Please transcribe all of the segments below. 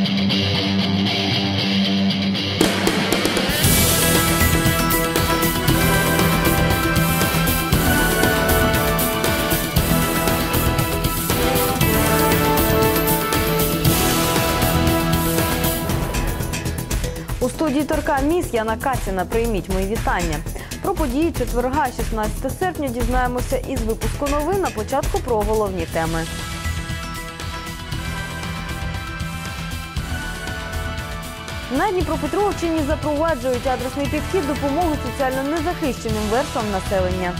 У студії Торка Міс Яна Катіна. Прийміть мої вітання. Про події четверга, 16 серпня, дізнаємося із випуску новин. На початку про головні теми. На Дніпропетровщині запроваджують адресний підхід допомоги соціально незахищеним верствам населення.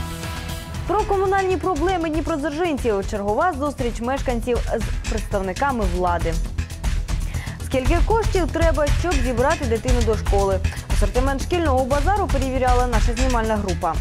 Про комунальні проблеми дніпродзержинців. Чергова зустріч мешканців з представниками влади. Скільки коштів треба, щоб зібрати дитину до школи? Асортимент шкільного базару перевіряла наша знімальна група.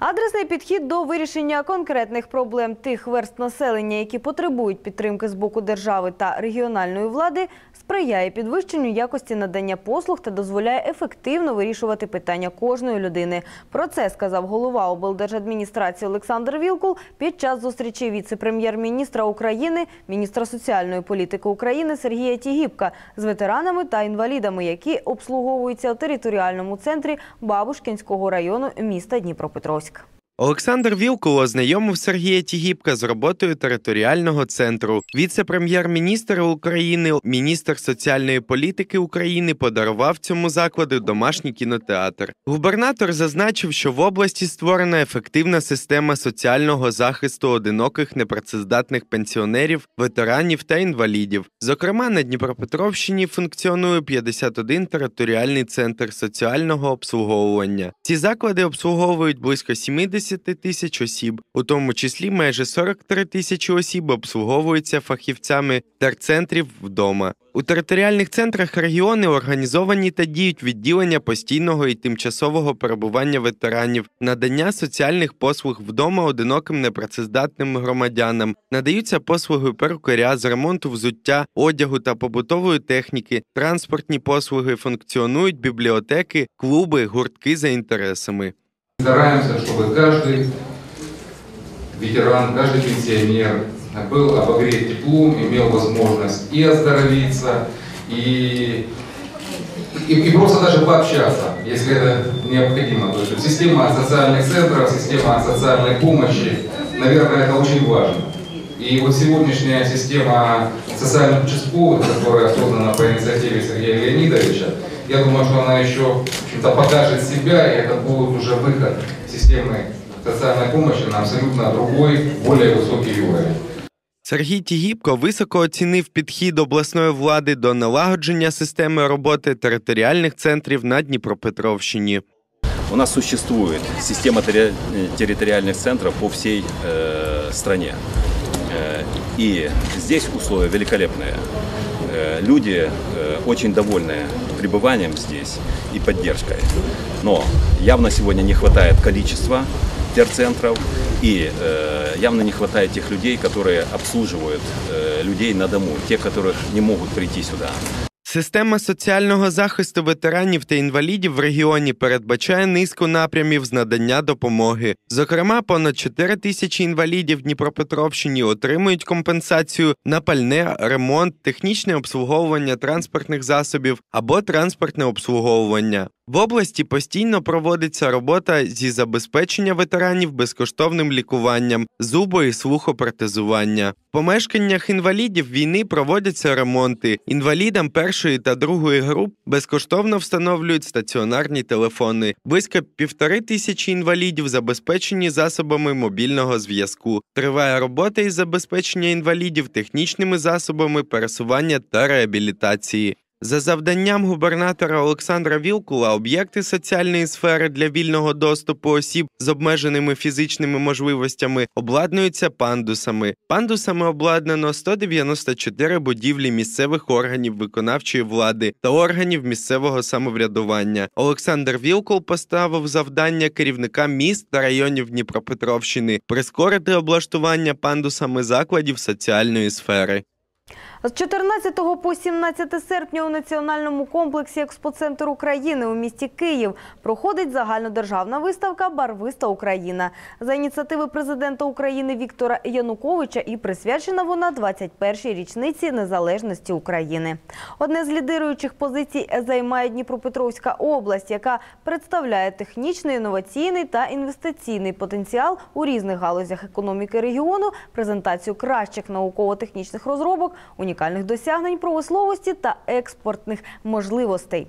Адресний підхід до вирішення конкретних проблем тих верст населення, які потребують підтримки з боку держави та регіональної влади, сприяє підвищенню якості надання послуг та дозволяє ефективно вирішувати питання кожної людини. Про це сказав голова облдержадміністрації Олександр Вілкул під час зустрічі віце-прем'єр-міністра України, міністра соціальної політики України Сергія Тігіпка з ветеранами та інвалідами, які обслуговуються у територіальному центрі Бабушкінського району міста Дніпропетровськ. Покровськ. Олександр Вілкул ознайомив Сергія Тігіпка з роботою територіального центру. Віце-прем'єр-міністр України, міністр соціальної політики України подарував цьому закладу домашній кінотеатр. Губернатор зазначив, що в області створена ефективна система соціального захисту одиноких непрацездатних пенсіонерів, ветеранів та інвалідів. Зокрема, на Дніпропетровщині функціонує 51 територіальний центр соціального обслуговування. Ці заклади обслуговують близько 70 тисяч осіб, у тому числі майже 43 тисячі осіб обслуговуються фахівцями терцентрів вдома. У територіальних центрах регіони організовані та діють відділення постійного і тимчасового перебування ветеранів, надання соціальних послуг вдома одиноким непрацездатним громадянам, надаються послуги перукаря з ремонту взуття, одягу та побутової техніки, транспортні послуги, функціонують бібліотеки, клуби, гуртки за інтересами. Стараемся, чтобы каждый ветеран, каждый пенсионер был обогрет теплом, имел возможность и оздоровиться, и, и, и просто даже пообщаться, если это необходимо. То есть система социальных центров, система социальной помощи, наверное, это очень важно. И вот сегодняшняя система социальных участковых, которая создана по инициативе Сергея Леонидовича, я думаю, что она еще в общем-то, покажет себя, и это будет уже выход системы социальной помощи на абсолютно другой, более высокий уровень. Сергій Тігіпко високо оцінив підхід обласної влади до налагодження системи роботи територіальних центрів на Дніпропетровщині. У нас существует система терри- территориальных центров по всей э, стране. Э, и здесь условия великолепные. Э, люди э, очень довольны пребыванием здесь и поддержкой. Но явно сегодня не хватает количества терцентров и э, явно не хватает тех людей, которые обслуживают людей на дому, тех, которых не могут прийти сюда. Система соціального захисту ветеранів та інвалідів в регіоні передбачає низку напрямів з надання допомоги. Зокрема, понад 4 тисячі інвалідів Дніпропетровщині отримують компенсацію на пальне, ремонт, технічне обслуговування транспортних засобів або транспортне обслуговування. В області постійно проводиться робота зі забезпечення ветеранів безкоштовним лікуванням, зубо- і слухопротезування. В помешканнях інвалідів війни проводяться ремонти. Інвалідам першої та другої груп безкоштовно встановлюють стаціонарні телефони. Близько півтори тисячі інвалідів забезпечені засобами мобільного зв'язку. Триває робота із забезпечення інвалідів технічними засобами пересування та реабілітації. За завданням губернатора Олександра Вілкула, об'єкти соціальної сфери для вільного доступу осіб з обмеженими фізичними можливостями обладнуються пандусами. Пандусами обладнано 194 будівлі місцевих органів виконавчої влади та органів місцевого самоврядування. Олександр Вілкул поставив завдання керівника міст та районів Дніпропетровщини прискорити облаштування пандусами закладів соціальної сфери. З 14 по 17 серпня у національному комплексі Експоцентр України у місті Київ проходить загальнодержавна виставка Барвиста Україна за ініціативи президента України Віктора Януковича і присвячена вона 21-й річниці незалежності України. Одне з лідируючих позицій займає Дніпропетровська область, яка представляє технічний, інноваційний та інвестиційний потенціал у різних галузях економіки регіону, презентацію кращих науково-технічних розробок, унікальних досягнень промисловості та експортних можливостей.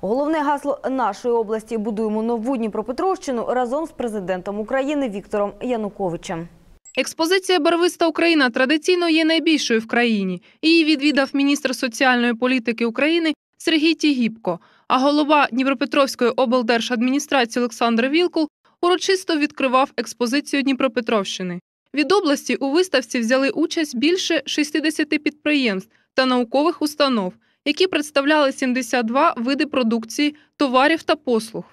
Головне гасло нашої області будуємо нову Дніпропетровщину разом з президентом України Віктором Януковичем. Експозиція Барвиста Україна традиційно є найбільшою в країні. Її відвідав міністр соціальної політики України Сергій Тігіпко, а голова Дніпропетровської облдержадміністрації Олександр Вілкул урочисто відкривав експозицію Дніпропетровщини. Від області у виставці взяли участь більше 60 підприємств та наукових установ, які представляли 72 види продукції, товарів та послуг.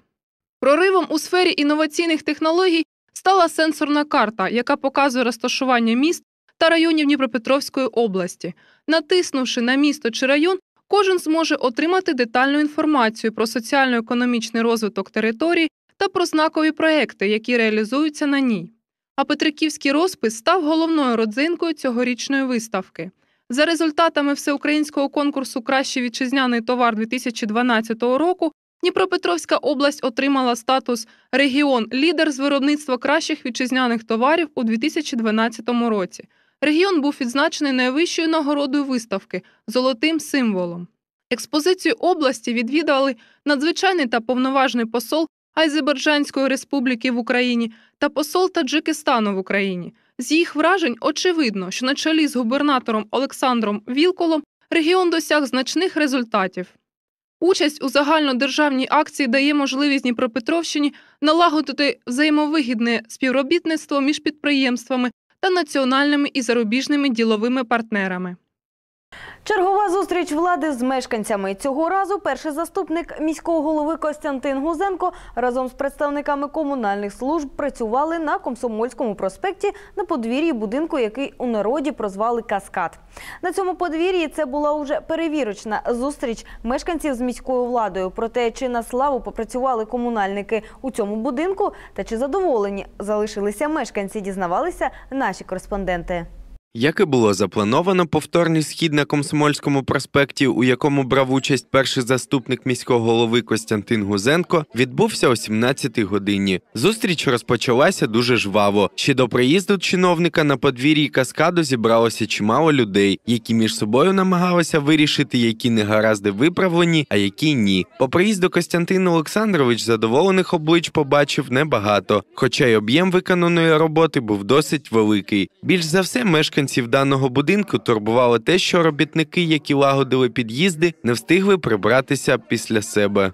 Проривом у сфері інноваційних технологій стала сенсорна карта, яка показує розташування міст та районів Дніпропетровської області. Натиснувши на місто чи район, кожен зможе отримати детальну інформацію про соціально-економічний розвиток території та про знакові проекти, які реалізуються на ній. А Петриківський розпис став головною родзинкою цьогорічної виставки. За результатами всеукраїнського конкурсу Кращий вітчизняний товар 2012 року Дніпропетровська область отримала статус регіон лідер з виробництва кращих вітчизняних товарів у 2012 році. Регіон був відзначений найвищою нагородою виставки золотим символом. Експозицію області відвідали надзвичайний та повноважний посол Азербайджанської республіки в Україні та посол Таджикистану в Україні. З їх вражень очевидно, що на чолі з губернатором Олександром Вілколом регіон досяг значних результатів. Участь у загальнодержавній акції дає можливість Дніпропетровщині налагодити взаємовигідне співробітництво між підприємствами та національними і зарубіжними діловими партнерами. Чергова зустріч влади з мешканцями. Цього разу перший заступник міського голови Костянтин Гузенко разом з представниками комунальних служб працювали на Комсомольському проспекті на подвір'ї будинку, який у народі прозвали Каскад. На цьому подвір'ї це була уже перевірочна зустріч мешканців з міською владою. Про те, чи на славу попрацювали комунальники у цьому будинку, та чи задоволені залишилися мешканці, дізнавалися наші кореспонденти. Як і було заплановано, повторний схід на Комсомольському проспекті, у якому брав участь перший заступник міського голови Костянтин Гузенко, відбувся о 17-й годині. Зустріч розпочалася дуже жваво. Ще до приїзду чиновника на подвір'ї каскаду зібралося чимало людей, які між собою намагалися вирішити, які негаразди виправлені, а які ні. По приїзду Костянтин Олександрович задоволених облич побачив небагато, хоча й об'єм виконаної роботи був досить великий. Більш за все, мешканців даного будинку турбувало те, що робітники, які лагодили під'їзди, не встигли прибратися після себе.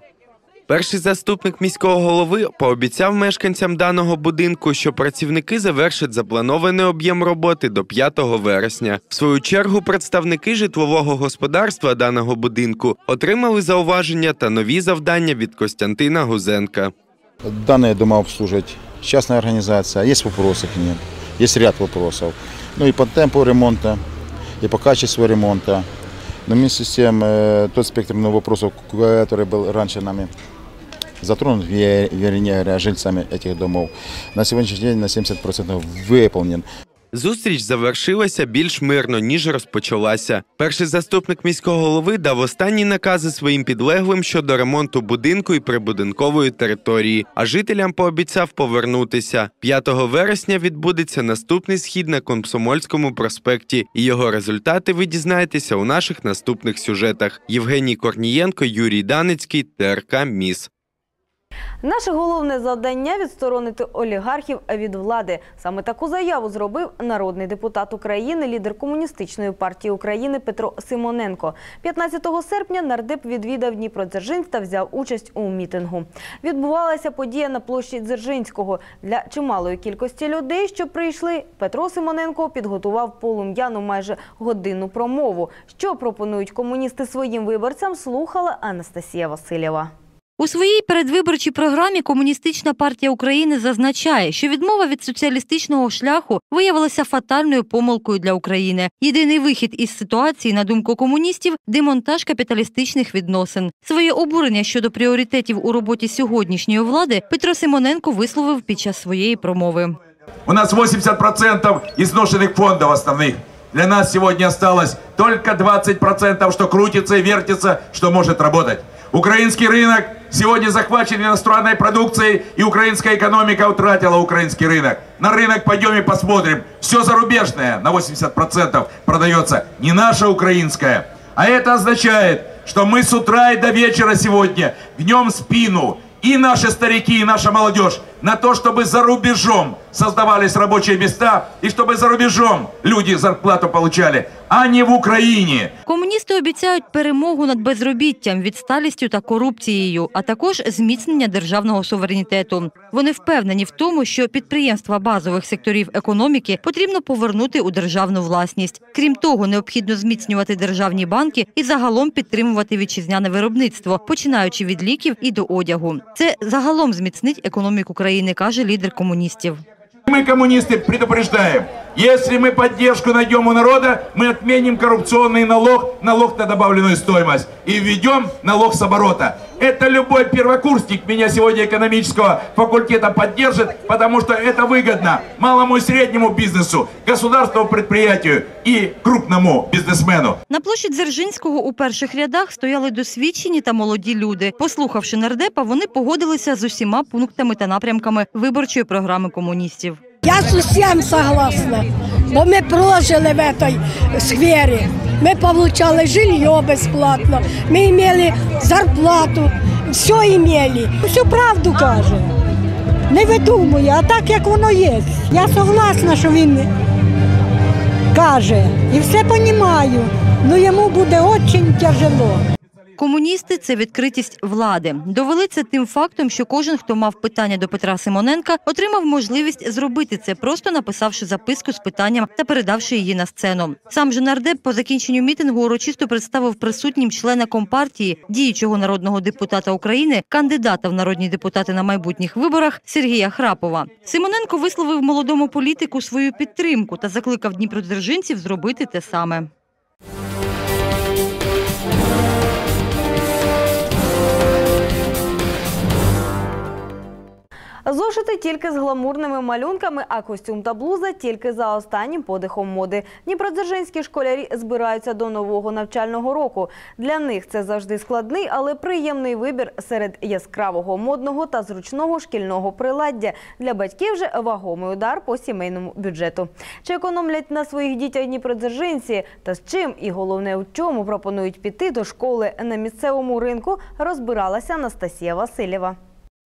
Перший заступник міського голови пообіцяв мешканцям даного будинку, що працівники завершать запланований об'єм роботи до 5 вересня. В свою чергу представники житлового господарства даного будинку отримали зауваження та нові завдання від Костянтина Гузенка. Данные дома организация. Есть вопросы к ним, есть ряд вопросов Ну и по темпу ремонта, и по качеству ремонта. Но вместе с тем, э, тот спектр ну, вопросов, который был раньше нами затронут, ве- вернее говоря, жильцами этих домов, на сегодняшний день на 70% выполнен. Зустріч завершилася більш мирно, ніж розпочалася. Перший заступник міського голови дав останні накази своїм підлеглим щодо ремонту будинку і прибудинкової території, а жителям пообіцяв повернутися. 5 вересня відбудеться наступний схід на Комсомольському проспекті, і його результати ви дізнаєтеся у наших наступних сюжетах. Євгеній Корнієнко, Юрій Даницький, ТРК Міс. Наше головне завдання відсторонити олігархів від влади. Саме таку заяву зробив народний депутат України, лідер комуністичної партії України Петро Симоненко. 15 серпня нардеп відвідав Дніпродзержинськ та взяв участь у мітингу. Відбувалася подія на площі Дзержинського. Для чималої кількості людей, що прийшли, Петро Симоненко підготував полум'яну майже годинну промову. Що пропонують комуністи своїм виборцям, слухала Анастасія Васильєва. У своїй передвиборчій програмі Комуністична партія України зазначає, що відмова від соціалістичного шляху виявилася фатальною помилкою для України. Єдиний вихід із ситуації, на думку комуністів, демонтаж капіталістичних відносин. Своє обурення щодо пріоритетів у роботі сьогоднішньої влади Петро Симоненко висловив під час своєї промови. У нас 80% изношенных фондов основных. Для нас сегодня осталось только 20%, что крутится и вертится, что может работать. Украинский рынок Сегодня захвачен иностранной продукцией, и украинская экономика утратила украинский рынок. На рынок пойдем и посмотрим. Все зарубежное на 80% продается, не наше украинское. А это означает, что мы с утра и до вечера сегодня гнем спину и наши старики, и наша молодежь на то, чтобы за рубежом создавались рабочие места и чтобы за рубежом люди зарплату получали, а не в Украине. Комуністи обіцяють перемогу над безробіттям, відсталістю та корупцією, а також зміцнення державного суверенітету. Вони впевнені в тому, що підприємства базових секторів економіки потрібно повернути у державну власність. Крім того, необхідно зміцнювати державні банки і загалом підтримувати вітчизняне виробництво, починаючи від ліків і до одягу. Це загалом зміцнить економіку країни, каже лідер комуністів. Мы, коммунисты, предупреждаем, если мы поддержку найдем у народа, мы отменим коррупционный налог, налог на добавленную стоимость, и введем налог с оборота. Это любой первокурсник меня сегодня экономического факультета поддержит, потому что это выгодно малому и среднему бизнесу, государственному предприятию и крупному бизнесмену. На площі Дзержинського у перших рядах стояли досвідчені та молоді люди. Послухавши нардепа, вони погодилися з усіма пунктами та напрямками виборчої програми комуністів. Я з усім согласна, бо ми прожили в цій сфері. Ми отримали жилье безплатно, ми мали зарплату, все мали. Всю правду каже. Не видумує, а так як воно є. Я согласна, що він каже. І все розумію. Ну йому буде дуже тяжело. Комуністи це відкритість влади. Довели це тим фактом, що кожен, хто мав питання до Петра Симоненка, отримав можливість зробити це, просто написавши записку з питанням та передавши її на сцену. Сам же нардеп по закінченню мітингу урочисто представив присутнім члена компартії, діючого народного депутата України, кандидата в народні депутати на майбутніх виборах Сергія Храпова. Симоненко висловив молодому політику свою підтримку та закликав дніпродзержинців зробити те саме. Зошити тільки з гламурними малюнками, а костюм та блуза тільки за останнім подихом моди. Дніпродзержинські школярі збираються до нового навчального року. Для них це завжди складний, але приємний вибір серед яскравого модного та зручного шкільного приладдя. Для батьків же вагомий удар по сімейному бюджету. Чи економлять на своїх дітях дніпродзержинці та з чим і головне у чому пропонують піти до школи на місцевому ринку, розбиралася Анастасія Васильєва.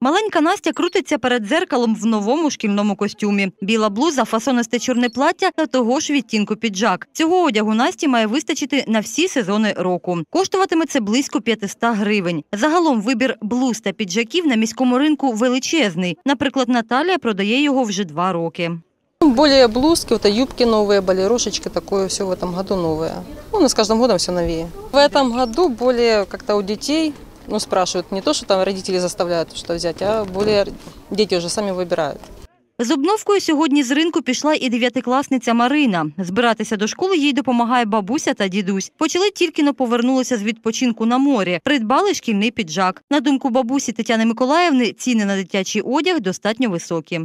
Маленька Настя крутиться перед дзеркалом в новому шкільному костюмі. Біла блуза, фасонисте чорне плаття та того ж відтінку піджак. Цього одягу Насті має вистачити на всі сезони року. Коштуватиме це близько 500 гривень. Загалом вибір блуз та піджаків на міському ринку величезний. Наприклад, Наталія продає його вже два роки. Более блузки, вот, юбки новые, балерошечки, такое все в этом году новое. Ну, у нас с каждым годом все новее. В этом году более как-то у детей, ну, спрашивают, не то, что там родители заставляют что взять, а более дети уже сами выбирают. З обновкою сьогодні з ринку пішла і дев'ятикласниця Марина. Збиратися до школи їй допомагає бабуся та дідусь. Почали тільки но повернулися з відпочинку на морі. Придбали шкільний піджак. На думку бабусі Тетяни Миколаївни, ціни на дитячий одяг достатньо високі.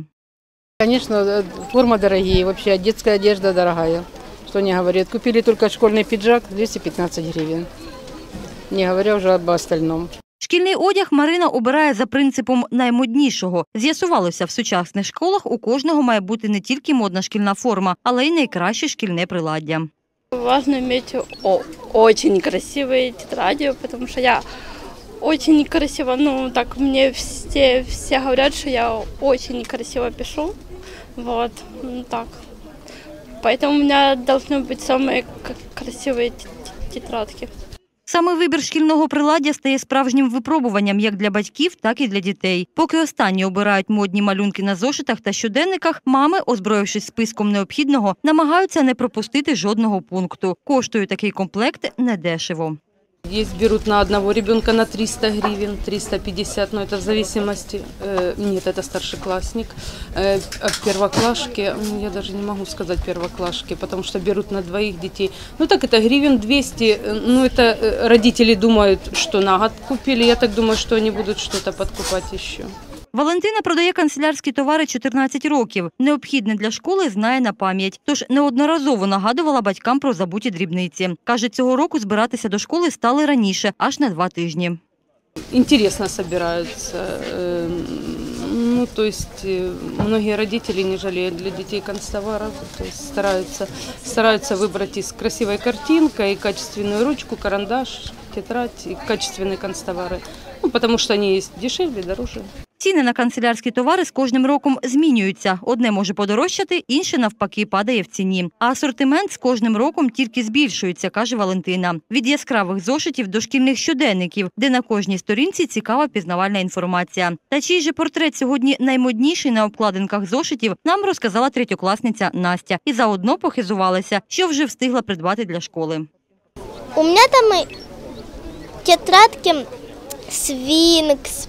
Конечно, э, форма дорогие, вообще детская одежда дорогая. Что не говорит. Купили только школьный пиджак 215 гривен. Не говоря уже об остальном. Шкільний одяг Марина обирає за принципом наймоднішого. З'ясувалося, в сучасних школах у кожного має бути не тільки модна шкільна форма, але й найкраще шкільне приладдя. Важно иметь о- очень красивые тетради, потому что я очень красиво, ну так мне все, все говорят, что я очень красиво пишу, вот, ну, так. Поэтому у меня должны быть самые к- красивые т- т- тетрадки. Саме вибір шкільного приладдя стає справжнім випробуванням як для батьків, так і для дітей. Поки останні обирають модні малюнки на зошитах та щоденниках, мами, озброївшись списком необхідного, намагаються не пропустити жодного пункту. Коштує такий комплект недешево. есть берут на одного ребенка на 300 гривен, 350, но это в зависимости, э, нет, это старшеклассник. Э, а в первоклашке, ну, я даже не могу сказать первоклашки, потому что берут на двоих детей. Ну так это гривен 200, э, ну это э, родители думают, что на год купили, я так думаю, что они будут что-то подкупать еще. Валентина продає канцелярські товари 14 років. Необхідне для школи знає на пам'ять. Тож неодноразово нагадувала батькам про забуті дрібниці. Каже, цього року збиратися до школи стали раніше, аж на два тижні. интересно собираются. Эм, Ну, то есть э, многие родители не жалеют для детей констоваров, то есть стараются, стараются выбрать из красивой картинкой, качественную ручку, карандаш, тетрадь и качественные констовары. Ну, потому что они есть дешевле, дороже. Ціни на канцелярські товари з кожним роком змінюються. Одне може подорожчати, інше навпаки падає в ціні. А асортимент з кожним роком тільки збільшується, каже Валентина. Від яскравих зошитів до шкільних щоденників, де на кожній сторінці цікава пізнавальна інформація. Та чий же портрет сьогодні наймодніший на обкладинках зошитів, нам розказала третьокласниця Настя і заодно похизувалася, що вже встигла придбати для школи. У меня там тетрадки свинкс,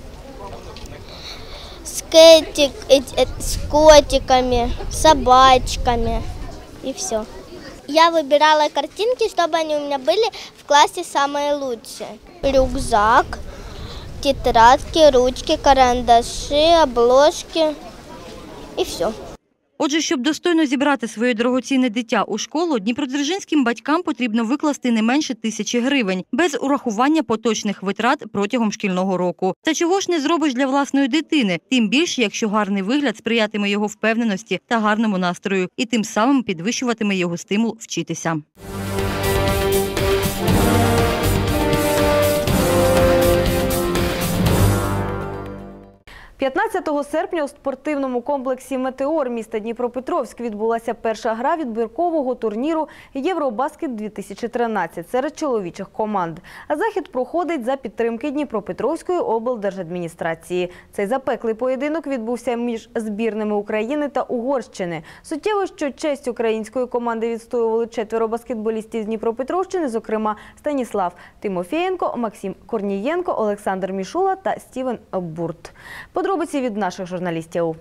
эти- э, с котиками, собачками и все. Я выбирала картинки, чтобы они у меня были в классе самые лучшие. Рюкзак, тетрадки, ручки, карандаши, обложки и все. Отже, щоб достойно зібрати своє дорогоцінне дитя у школу, дніпродзержинським батькам потрібно викласти не менше тисячі гривень без урахування поточних витрат протягом шкільного року. Та чого ж не зробиш для власної дитини, тим більше, якщо гарний вигляд сприятиме його впевненості та гарному настрою, і тим самим підвищуватиме його стимул вчитися. 15 серпня у спортивному комплексі Метеор міста Дніпропетровськ відбулася перша гра відбіркового турніру Євробаскет 2013 серед чоловічих команд. Захід проходить за підтримки Дніпропетровської облдержадміністрації. Цей запеклий поєдинок відбувся між збірними України та Угорщини. Суттєво, що честь української команди відстоювали четверо баскетболістів з Дніпропетровщини, зокрема Станіслав Тимофєєнко, Максим Корнієнко, Олександр Мішула та Стівен Бурт. Подробиці від наших журналістів.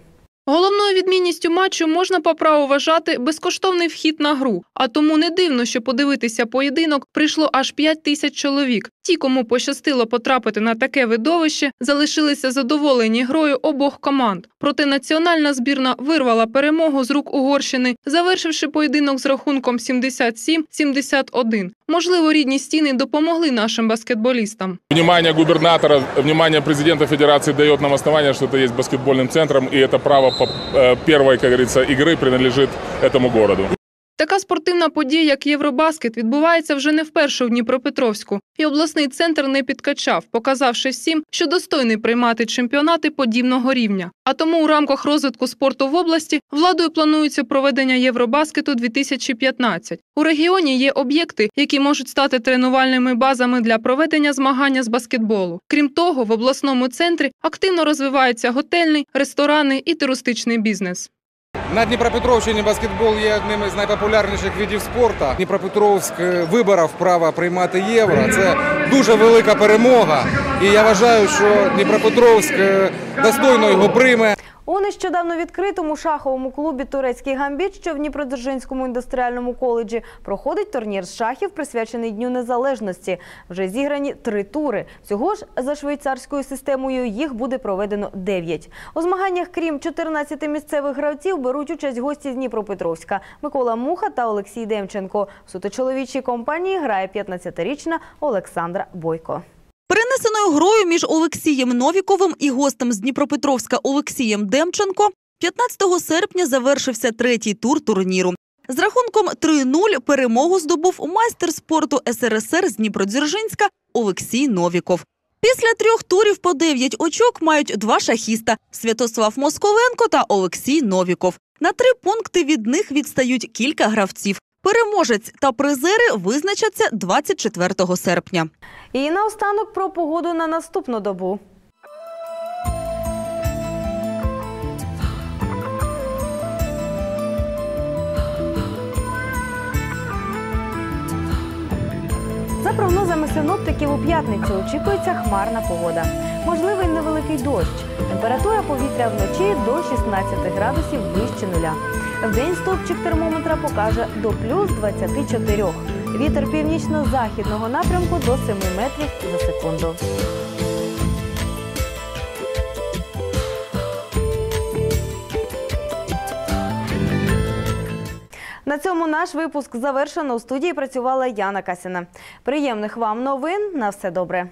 Головною відмінністю матчу можна по праву вважати безкоштовний вхід на гру. А тому не дивно, що подивитися поєдинок прийшло аж 5 тисяч чоловік. Ті, кому пощастило потрапити на таке видовище, залишилися задоволені грою обох команд. Проте національна збірна вирвала перемогу з рук Угорщини, завершивши поєдинок з рахунком 77-71. Можливо, рідні стіни допомогли нашим баскетболістам. Внимание губернатора, внимание президента федерации дает нам основание, что это есть баскетбольным центром, и это право по э, первой, как говорится, игры принадлежит этому городу. Така спортивна подія, як Євробаскет, відбувається вже не вперше в Дніпропетровську. І обласний центр не підкачав, показавши всім, що достойний приймати чемпіонати подібного рівня. А тому у рамках розвитку спорту в області владою планується проведення Євробаскету 2015. У регіоні є об'єкти, які можуть стати тренувальними базами для проведення змагання з баскетболу. Крім того, в обласному центрі активно розвивається готельний, ресторанний і туристичний бізнес. На Дніпропетровщині баскетбол є одним із найпопулярніших видів спорту. Дніпропетровськ е, виборов право приймати євро. Це дуже велика перемога. І я вважаю, що Дніпропетровськ е, достойно його прийме. У нещодавно відкритому шаховому клубі Турецький гамбіт, що в Дніпродзержинському індустріальному коледжі, проходить турнір з шахів, присвячений Дню Незалежності. Вже зіграні три тури. Всього ж за швейцарською системою їх буде проведено дев'ять. У змаганнях, крім 14 місцевих гравців, беруть участь гості з Дніпропетровська Микола Муха та Олексій Демченко. В суто чоловічій компанії грає 15-річна Олександра Бойко. Перенесеною грою між Олексієм Новіковим і гостем з Дніпропетровська Олексієм Демченко 15 серпня завершився третій тур турніру. З рахунком 3-0 перемогу здобув майстер спорту СРСР з Дніпродзержинська Олексій Новіков. Після трьох турів по 9 очок мають два шахіста – Святослав Московенко та Олексій Новіков. На три пункти від них відстають кілька гравців. Переможець та призери визначаться 24 серпня. І наостанок про погоду на наступну добу. За прогнозами синоптиків у п'ятницю очікується хмарна погода. Можливий невеликий дощ. Температура повітря вночі до 16 градусів вище нуля. Вдень стовпчик термометра покаже до плюс 24. Вітер північно-західного напрямку до 7 метрів за секунду. На цьому наш випуск завершено. У студії працювала Яна Касіна. Приємних вам новин. На все добре.